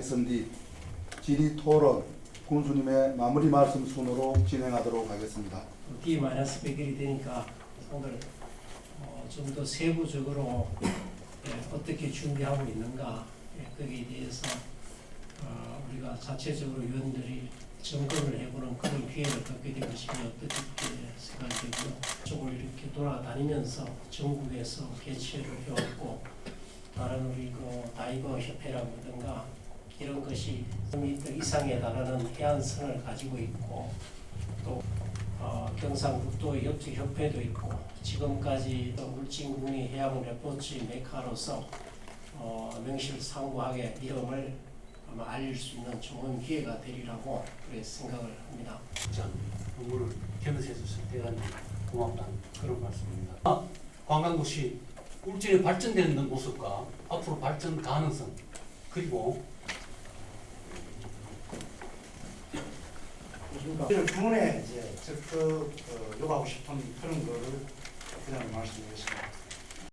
뒤 질의 토론 군수님의 마무리 말씀 순으로 진행하도록 하겠습니다. D-100일이 되니까 오늘 어, 좀더 세부적으로 예, 어떻게 준비하고 있는가 예, 거기에 대해서 어, 우리가 자체적으로 위원들이 점검을 해보는 그런 기회를 갖게 된 것이 어떻게 생각이 되고요. 쪽을 이렇게 돌아다니면서 전국에서 개최를 해왔고 다른 우리 그 다이버 협회라든가 이런 것이 3m 이상에 달하는 해안선을 가지고 있고 또 어, 경상북도의 옆집 협회도 있고 지금까지 또 울진군이 해양 레포츠 메카로서 어, 명실상부하게 이름을 아마 알릴 수 있는 좋은 기회가 되리라고 그렇게 생각을 합니다. 전 업무를 견해해 주실 대단히 고맙다는 그런 말씀입니다. 아, 관광도시 울진의 발전되는 모습과 앞으로 발전 가능성 그리고 이를 부문에 이제 적극 어, 요구하고 싶은 그런 거를 그냥 말씀드리겠습니다.